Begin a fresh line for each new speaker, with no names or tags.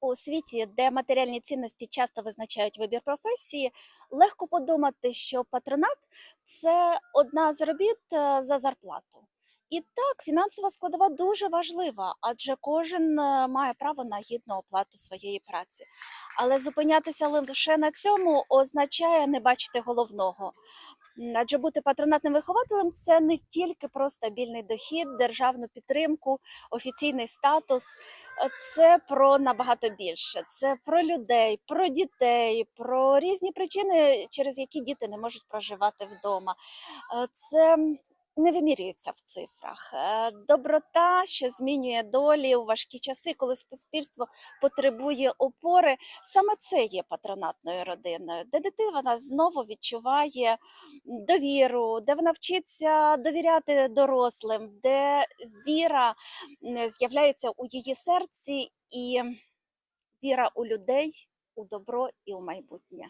У світі, де матеріальні цінності часто визначають вибір професії, легко подумати, що патронат це одна з робіт е, за зарплату. І так, фінансова складова дуже важлива, адже кожен е, має право на гідну оплату своєї праці. Але зупинятися лише на цьому означає не бачити головного. Адже бути патронатним вихователем це не тільки про стабільний дохід, державну підтримку, офіційний статус. Е, Це про набагато більше. Це про людей, про дітей, про різні причини, через які діти не можуть проживати вдома. Е, Це не вимірюється в цифрах. Е, Доброта, що змінює долі у важкі часи, коли суспільство потребує опори, саме це є патронатною родиною, де дитина знову відчуває довіру, де вона вчиться довіряти дорослим, де віра з'являється у її серці і віра у людей, у добро і у майбутнє.